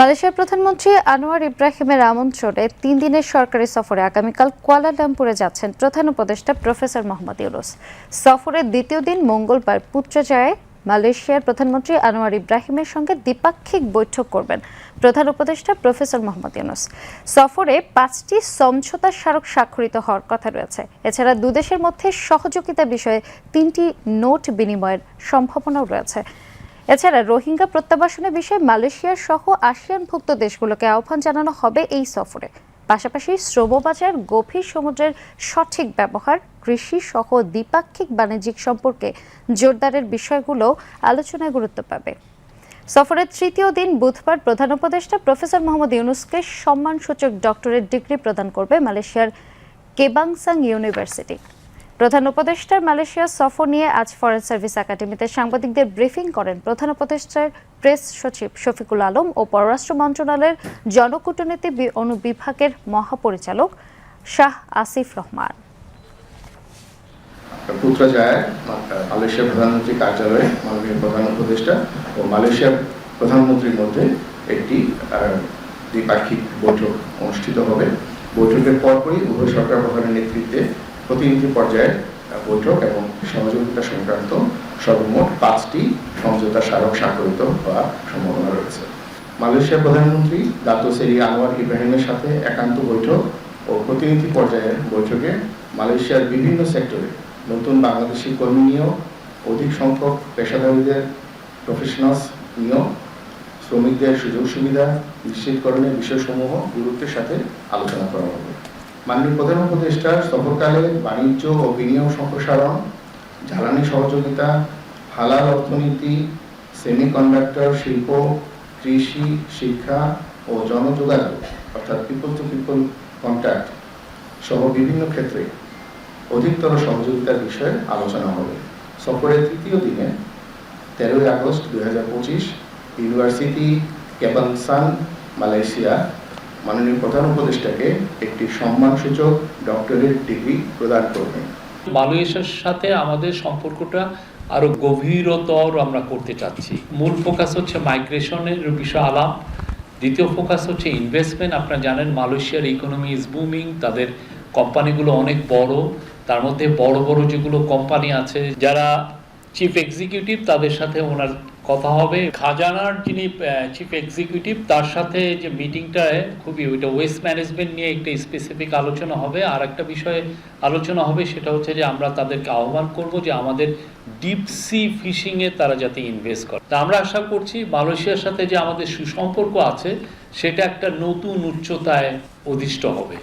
মালয়েশিয়ার প্রধানমন্ত্রী আনোয়ার ইব্রাহিমের আমন্ত্রণে তিন দিনের সরকারি সফরে আগামীকাল কুয়ালালামপুরে যাচ্ছেন প্রধান উপদেষ্টা প্রফেসর মোহাম্মদ ইউনুস। সফরের দ্বিতীয় দিন মঙ্গলবার পুত্রজায়ায় মালয়েশিয়ার প্রধানমন্ত্রী আনোয়ার ইব্রাহিমের সঙ্গে দ্বিপাক্ষিক বৈঠক করবেন প্রধান উপদেষ্টা প্রফেসর মোহাম্মদ ইউনুস। সফরে পাঁচটি সমঝোতা স্মারক স্বাক্ষরিত হওয়ার কথা রয়েছে। এছাড়া দুদেশের মধ্যে সহযোগিতা বিষয়ে তিনটি নোট বিনিময়ের সম্ভাবনাও রয়েছে। এছাড়া রোহিঙ্গা প্রত্যাবাসনের বিষয়ে মালয়েশিয়া সহ আসিয়ানভুক্ত দেশগুলোকে আহ্বান জানানো হবে এই সফরে। পাশাপাশি শ্রমবাজার, গভীর সমুদ্রের সঠিক ব্যবহার, কৃষি সহ দ্বিপাক্ষিক বাণিজ্যিক সম্পর্কে জোরদারের বিষয়গুলো আলোচনায় গুরুত্ব পাবে। সফরের তৃতীয় দিন বুধবার প্রধান উপদেষ্টা প্রফেসর মোহাম্মদ ইউনুসকে সম্মানসূচক ডক্টরেট ডিগ্রি প্রদান করবে মালয়েশিয়ার কেবাংসাং ইউনিভার্সিটি। প্রধান উপদেষ্টার মালয়েশিয়া সফর নিয়ে আজ ফরেন সার্ভিস একাডেমিতে সাংবাদিকদের ব্রিফিং করেন প্রধান উপদেষ্টার প্রেস সচিব শফিকুল আলম ও পররাষ্ট্র মন্ত্রণালয়ের জনকূটনীতি অনুবিভাগের মহাপরিচালক শাহ আসিফ রহমান। মালয়েশিয়ার প্রধানমন্ত্রী কার্যালয়ে মাননীয় প্রধান উপদেষ্টা ও মালয়েশিয়ার প্রধানমন্ত্রীর মধ্যে একটি দ্বিপাক্ষিক বৈঠক অনুষ্ঠিত হবে। বৈঠকের পরপরই উভয় সরকার প্রধানের নেতৃত্বে প্রতিনিধি পর্যায়ের বৈঠক এবং সহযোগিতা সংক্রান্ত সর্বমোট পাঁচটি সমঝোতা স্মারক স্বাক্ষরিত হওয়ার সম্ভাবনা রয়েছে। মালয়েশিয়ার প্রধানমন্ত্রী দাতো সেরি আনোয়ার ইব্রাহিমের সাথে একান্ত বৈঠক ও প্রতিনিধি পর্যায়ের বৈঠকে মালয়েশিয়ার বিভিন্ন সেক্টরে নতুন বাংলাদেশি কর্মী নিয়োগ, অধিক সংখ্যক পেশাদারীদের প্রফেশনালস নিয়োগ, শ্রমিকদের সুযোগ সুবিধা নিশ্চিতকরণের বিষয়সমূহ গুরুত্বের সাথে আলোচনা করা হবে। মাননীয় প্রধান উপদেষ্টার সফরকালে বাণিজ্য ও বিনিয়োগ সম্প্রসারণ, জ্বালানি সহযোগিতা, হালাল অর্থনীতি সেমিকন্ডাক্টর শিল্প, কৃষি, শিক্ষা ও জনযোগাযোগ, অর্থাৎ পিপল টু পিপল কন্ট্যাক্ট সহ বিভিন্ন ক্ষেত্রে অধিকতর সহযোগিতার বিষয়ে আলোচনা হবে। সফরের তৃতীয় দিনে তেরোই আগস্ট দুই হাজার পঁচিশ ইউনিভার্সিটি কেবানসান মালয়েশিয়া মাননীয় প্রধান উপদেষ্টাকে একটি সম্মানসূচক ডক্টরেট ডিগ্রি প্রদান করবেন। মালয়েশিয়ার সাথে আমাদের সম্পর্কটা আরও গভীরতর আমরা করতে চাচ্ছি। মূল ফোকাস হচ্ছে মাইগ্রেশনের বিষয় আলাপ। দ্বিতীয় ফোকাস হচ্ছে ইনভেস্টমেন্ট আপনারা জানেন মালয়েশিয়ার ইকোনমি ইজ বুমিং তাদের কোম্পানিগুলো অনেক বড়। তার মধ্যে বড় বড় যেগুলো কোম্পানি আছে, যারা চিফ এক্সিকিউটিভ তাদের সাথে ওনার কথা হবে। খাজানার যিনি চিফ এক্সিকিউটিভ তার সাথে যে মিটিংটায় খুবই ওইটা ওয়েস্ট ম্যানেজমেন্ট নিয়ে একটা স্পেসিফিক আলোচনা হবে। আর একটা বিষয়ে আলোচনা হবে, সেটা হচ্ছে যে আমরা তাদেরকে আহ্বান করব যে আমাদের ডিপ সি ফিশিংয়ে তারা যাতে ইনভেস্ট করে। তা আমরা আশা করছি মালয়েশিয়ার সাথে যে আমাদের সুসম্পর্ক আছে, সেটা একটা নতুন উচ্চতায় অধিষ্ঠ হবে।